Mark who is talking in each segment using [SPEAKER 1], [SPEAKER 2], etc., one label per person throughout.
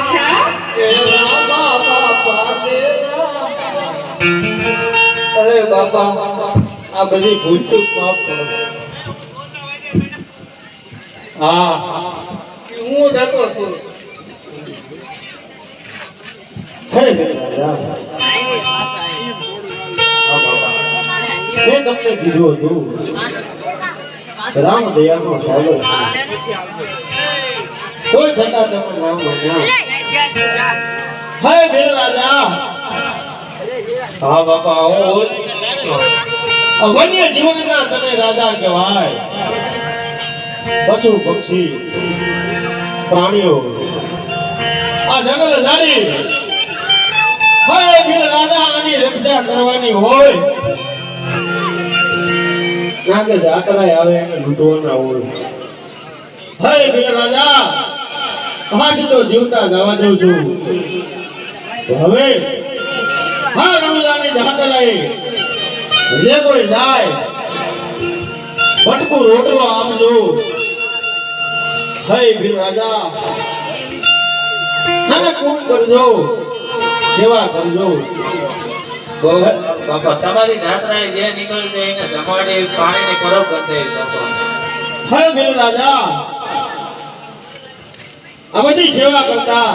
[SPEAKER 1] અચ્છા.
[SPEAKER 2] અરે બાપા, આ બધી ભૂલ ચૂક માફ હા. હું જતો છું મેં તમને કીધું હતું. રામ દયાનો સાગર કોઈ છતાં તમે નામ માન્યા. હે ભીલ રાજા હા બાપા હું વન્ય જીવનના તમે રાજા કહેવાય. પશુ પક્ષી પ્રાણીઓ. આ જંગલ જાળી હે ભીલ રાજા આની રક્ષા કરવાની હોય. ના કે જાતરાય આવે એને લૂંટવાના હોય. હે ભીલ રાજા આજ તો જીવતા જવા દઉં છું. હવે હા રણુજાની લઈ જે કોઈ જાય પટકું રોટલો આપજો હે ભીલ રાજા અને પૂર્ણ કરજો? સેવા કરજો.
[SPEAKER 3] બાપા તમારી જાત્રાએ જે નીકળી જાય એને જમાડી પાણીની પરબ કરી દે બાપા
[SPEAKER 2] હે ભીલ રાજા બધી સેવા કરતા.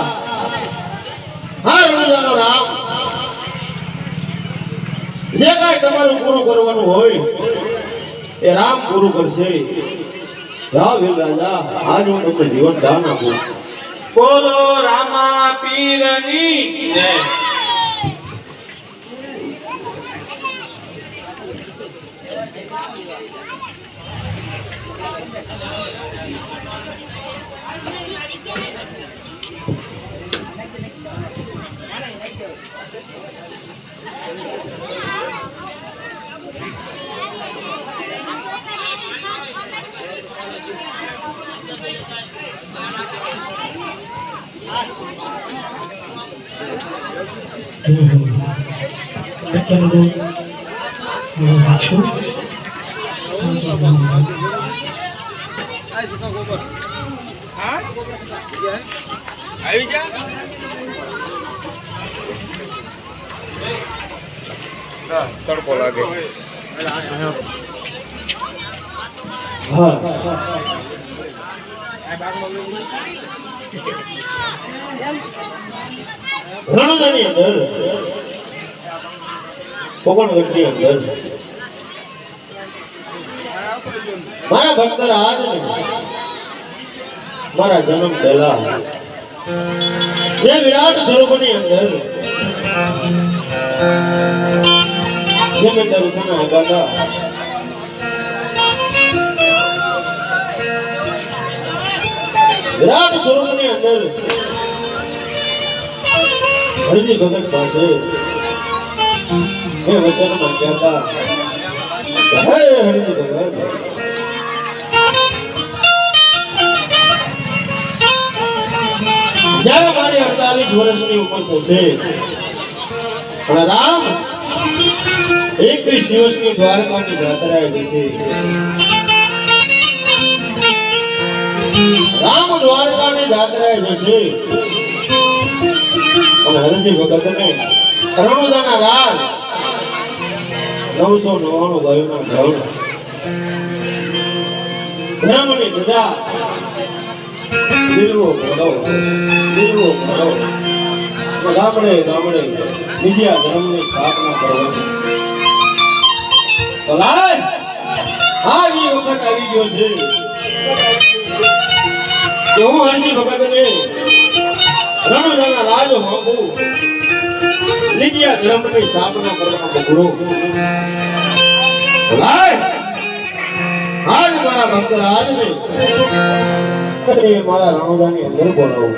[SPEAKER 2] હર રણુજાનો રામ. જે કાંઈ તમારું પૂરું કરવાનું હોય, એ રામ પૂરું કરશે. ભીલ રાજા, આજ જીવન દાન આપું.
[SPEAKER 3] બોલો રામા પીરની જય.
[SPEAKER 2] ಯಾಕೆಂದು ಭಾಷು આવી જા હા રણુજાની અંદર. કોકણગઢની અંદર? મારા ભક્તર આજ મારા જન્મ પહેલા. જે વિરાટ સ્વરૂપની અંદર જે મેં દર્શન હતા વિરાટ સ્વરૂપની અંદર હરજી ભગત પાસે મેં વચન માંગ્યા હતા. હે હરજી ભગત. જ્યારે મારી અડતાલીસ વર્ષની ઉંમર થશે અને રામ એકવીસ દિવસની દ્વારકાની જાત્રાએ છે. રામ દ્વારકાની જાત્રાએ જશે અને હરજી ભગતને રણુદાના રાજ નવસો નવ્વાણું ગાયોના ધણ ધર્મની ધજા બિલવો ભરો બિલવો ભરો ગામડે ગામડે બીજા ધર્મની સ્થાપના કરવાની. તો લાય આજ ઈ વખત આવી ગયો છે. કે હું હરજી ભગતને રણુજાના રાજ હોઉં લીજિયા ધર્મની સ્થાપના કરવા ગુરુ લાય આજ મારા ભક્ત રાજને મારા રણોદાની અંદર બોલાવો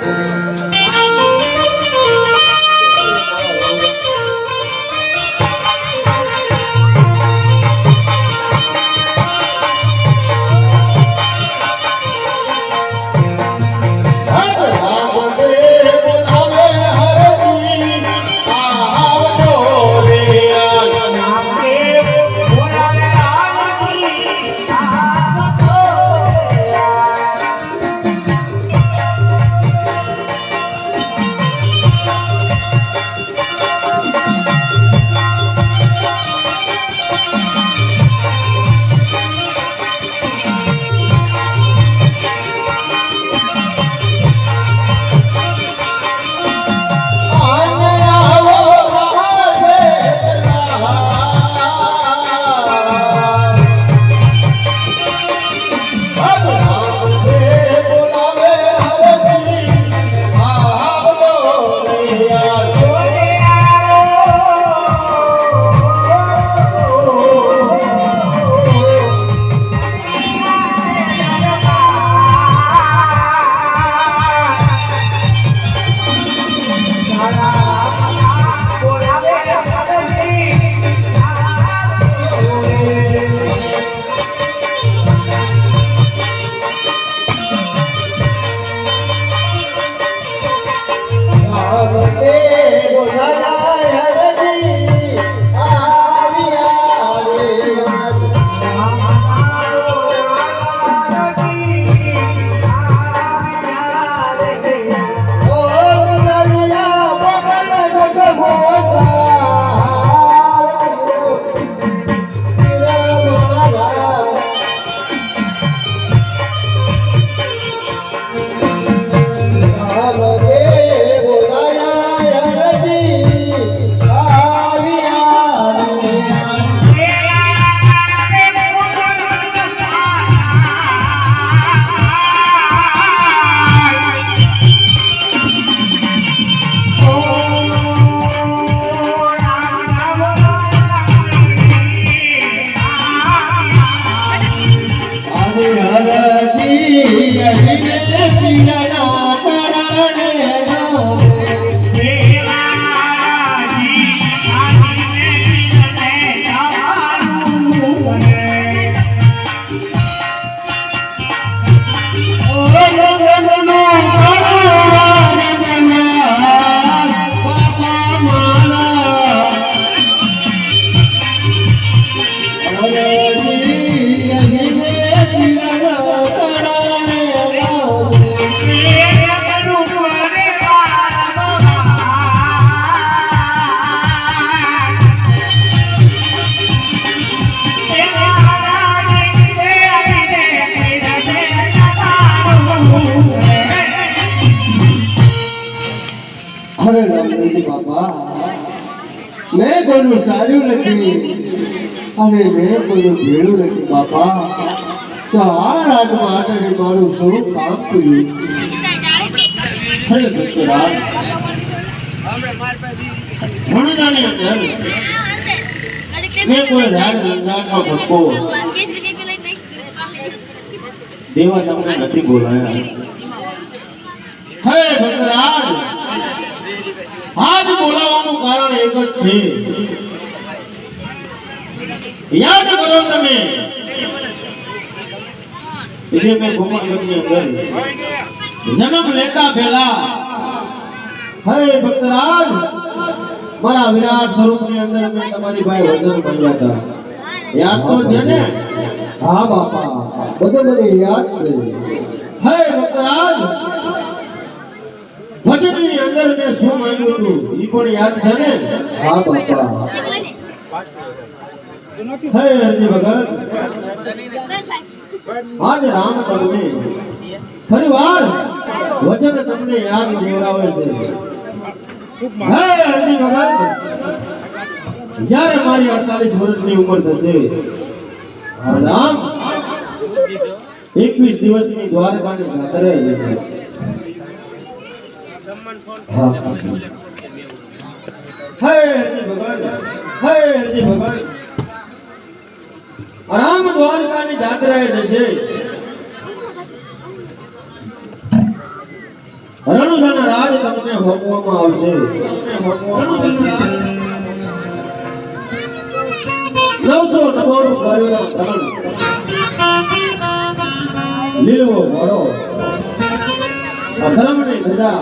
[SPEAKER 1] અને નથી, બાપા. તો આ રાજમાં આધારે મારું શું કામ કર્યું.
[SPEAKER 2] દેવા તમને નથી બોલાયા. હે ભક્તરાજ, આજ બોલાવવાનું કારણ એક જ છે. યાદ કરો તમે. જે મેં અંદર જન્મ લેતા પહેલા. હરે ભક્તરાજ મારા વિરાટ સ્વરૂપની અંદર મેં તમારી પાસે વચન ભણ્યા હતા. યાદ તો છે ને?
[SPEAKER 1] હા બાપા. બધે મને યાદ છે.
[SPEAKER 2] હરે ભક્તરાજ વચનની અંદર મેં શું માંગ્યું હતું? એ પણ યાદ છે ને?
[SPEAKER 1] હા બાપા.
[SPEAKER 2] હે અરજી ભગત. આજ રામ તમને ફરી વાર વચન તમને યાદ દેવડાવે છે. હે અરજી ભગત, જ્યારે મારી 48 વર્ષની ઉંમર થશે, રામ એકવીસ દિવસની દ્વારકાની જાત્રાએ જશે
[SPEAKER 1] હે.
[SPEAKER 2] અરજી ભગત, હે અરજી ભગત. રામ દ્વારકાની જાત્રાએ જશે. રણુજાના રાજ તમને હોમવામાં આવશે. નવસો નવાણું ગાયોના ધન લીલવો ઘોડો અધર્મની ધર્મની ગદા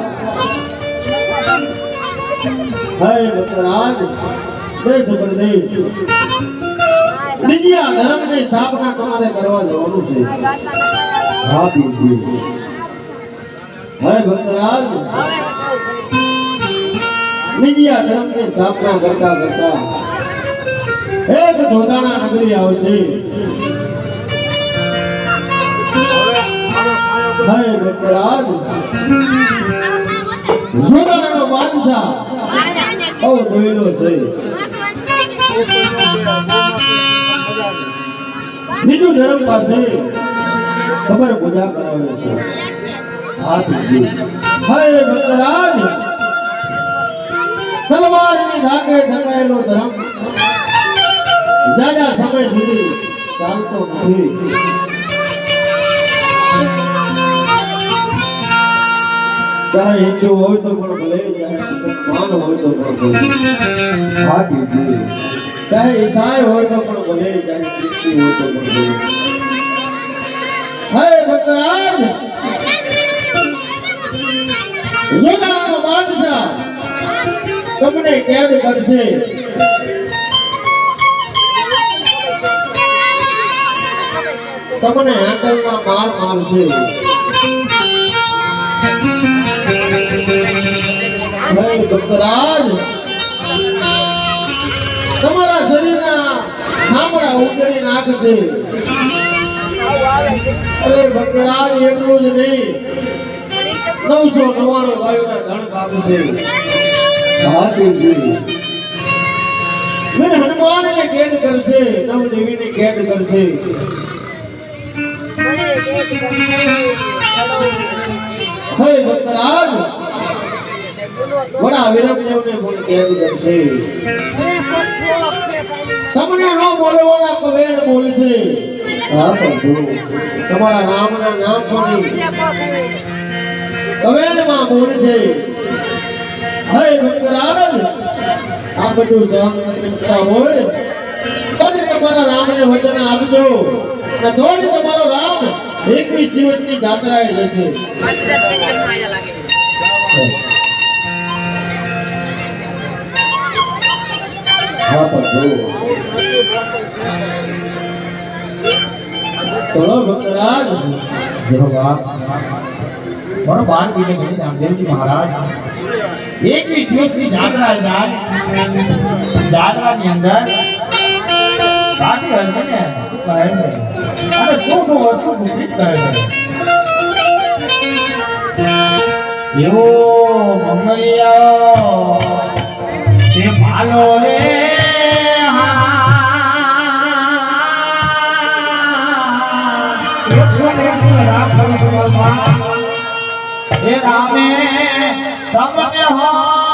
[SPEAKER 2] હે ભક્તરાજ, દેશ પ્રદેશ. બીજી આ ધર્મની સ્થાપના તમારે કરવા જવાનું છે.
[SPEAKER 1] હા બીજી.
[SPEAKER 2] હે ભક્તરાજ બીજી આ ધર્મની સ્થાપના કરતા કરતા એક જોડાણા નગરી આવશે. હે ભક્તરાજ જોડાણાનો બાદશાહ બહુ દોયલો છે. બીજું ધર્મ પાસે ખબર પૂજા કરાવે છે.
[SPEAKER 1] હા બીજી.
[SPEAKER 2] હે ભક્તરાજ તલવારની ધાકે ઢકાયેલો ધર્મ. જાજા સમય સુધી ચાલતો નથી. ચાહે હિન્દુ હોય તો પણ ભલે ચાહે મુસલમાન હોય તો પણ ભલે.
[SPEAKER 1] હા બીજી.
[SPEAKER 2] ચાહે ઈશાય હોય તો પણ ભલે ચાહે કૃષ્ણ હોય તો પણ ભલે હે ભક્તરાજ! જોગાનો બાદશાહ તમને કેદ કરશે. તમને હેન્ડલના માર મારશે. હે ભક્તરાજ! તમારા ઉતરી નાખશે અરે ભક્તરાજ એટલું જ નહીં. નવસો નવાણું વાયુના ઘણ કાપશે
[SPEAKER 1] છે.
[SPEAKER 2] મેં હનુમાનને કેદ કરશે, નવદેવીને કેદ કરશે. હે ભક્તરાજ વડા વિરમદેવને કેદ કરશે. તમને ન બોલવાના કવેર બોલશે.
[SPEAKER 1] હા પ્રભુ
[SPEAKER 2] તમારા રામના નામ પણ કવેરમાં બોલશે. હે ભક્તરાજ આ બધું સહન કરતા હોય. તો જ તમારા રામને વચન આપજો. અને તો જ તમારો રામ એકવીસ દિવસની જાત્રાએ જશે.
[SPEAKER 1] હા પ્રભુ
[SPEAKER 2] ચલો ભક્તરાજ.
[SPEAKER 4] જેનો બાપ. મારો બાર પીને ગઈ રામદેવજી મહારાજ. એકવીસ દિવસની જાત્રા છે એવો મમૈયા, તે રે. હે રામે તમને હો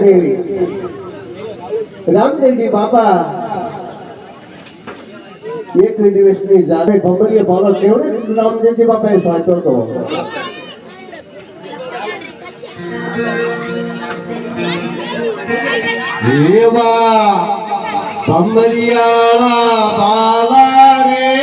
[SPEAKER 1] અત્યારે રામદેવજી બાપા એક દિવસની જાતે ભમરીએ ભાલો કેવડે રામદેવજી બાપાએ સાચો હતો એવા ભમરિયાળા બાલા રે